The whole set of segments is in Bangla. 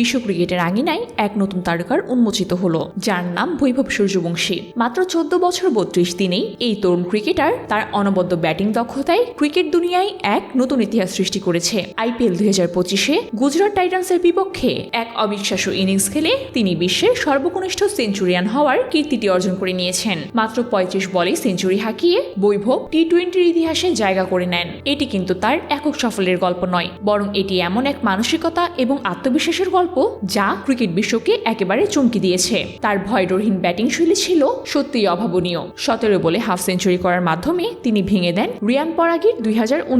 বিশ্ব ক্রিকেটের আঙিনায় এক নতুন তারকার উন্মোচিত হলো, যার নাম বৈভব সূর্যবংশী। মাত্র চোদ্দ বছর বত্রিশ দিনেই এই তরুণ ক্রিকেটার তার অনবদ্য ব্যাটিং দক্ষতায় ক্রিকেট দুনিয়ায় এক নতুন ইতিহাস সৃষ্টি করেছে। আইপিএল দুই হাজার পঁচিশে গুজরাট টাইটান্সের বিপক্ষে এক অবিশ্বাস্য ইনিংস খেলে তিনি বিশ্বের সর্বকনিষ্ঠ সেঞ্চুরিয়ান হওয়ার কীর্তিটি অর্জন করে নিয়েছেন। মাত্র পঁয়ত্রিশ বলে সেঞ্চুরি হাঁকিয়ে বৈভব টি টোয়েন্টির ইতিহাসে জায়গা করে নেন। এটি কিন্তু তার একক সফলের গল্প নয়, বরং এটি এমন এক মানসিকতা এবং আত্মবিশ্বাসের গল্প যা ক্রিকেট বিশ্বকে একেবারে চমকে দিয়েছে। তার ভয়ডরহীন ব্যাটিং শৈলী ছিল সত্যিই অভাবনীয়। সতেরো বলে হাফ সেঞ্চুরি করার মাধ্যমে তিনি ভেঙে দেন রিয়ান পরাগের দুই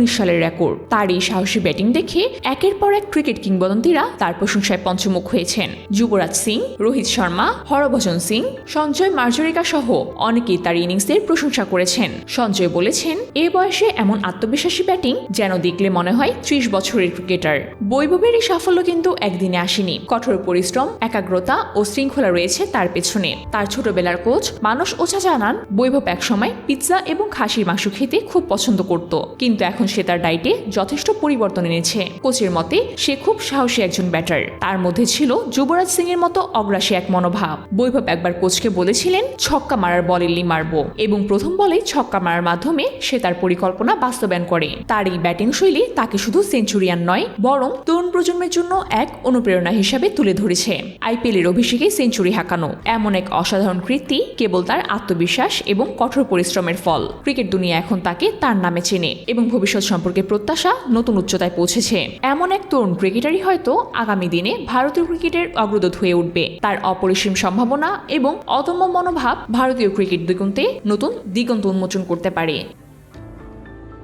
সালের রেকর্ড। তার এই সাহসী ব্যাটিং দেখে একের পর এক ক্রিকেট কিংবদন্তিরা তার প্রশংসায় পঞ্চমুখ হয়েছেন। যুবরাজ সিং, রোহিত শর্মা, হরভজন সিং, সঞ্জয় মার্জরিকা সহ অনেকেই তার ইনিংসের প্রশংসা করেছেন। সঞ্জয় বলেছেন, এ বয়সে এমন আত্মবিশ্বাসী ব্যাটিং যেন দেখলে মনে হয় ত্রিশ বছরের ক্রিকেটার। বৈভবের এই সাফল্য কিন্তু একদিনে আসেনি কঠোর পরিশ্রম, একাগ্রতা ও শৃঙ্খলা রয়েছে তার পেছনে। তার ছোটবেলার কোচ মানস ওঝা জানান, বৈভব একসময় পিৎজা এবং খাসির মাংস খেতে খুব পছন্দ করত। কিন্তু এখন সে তার ডায়েটে যথেষ্ট পরিবর্তন এনেছে। কোচের মতে, সে খুব সাহসী একজন ব্যাটার। তার মধ্যে ছিল যুবরাজ সিং এর মতো অগ্রাসী এক মনোভাব। বৈভব একবার কোচকে বলেছিলেন, ছক্কা মারার বলেলি মারব। এবং প্রথম বলেই ছক্কা মারার মাধ্যমে সে তার পরিকল্পনা বাস্তবায়ন করে। তার এই ব্যাটিং শৈলী তাকে শুধু সেঞ্চুরিয়ান নয়, বরং তরুণ প্রজন্মের জন্য এক অনুপ্রেরণা হিসাবে তুলে ধরেছে। আইপিএল এর অভিষেকে সেঞ্চুরি হাঁকানো। এমন এক অসাধারণ কৃতি কেবল তার আত্মবিশ্বাস এবং কঠোর পরিশ্রমের ফল। ক্রিকেট দুনিয়া এখন তাকে তার নামে চেনে এবং ভবিষ্যৎ সম্পর্কে প্রত্যাশা নতুন উচ্চতায় পৌঁছেছে। এমন এক তরুণ ক্রিকেটারই হয়তো আগামী দিনে ভারতীয় ক্রিকেটের অগ্রদূত হয়ে উঠবে। তার অপরিসীম সম্ভাবনা এবং অদম্য মনোভাব ভারতীয় ক্রিকেট দিগন্তে নতুন দিগন্ত উন্মোচন করতে পারে।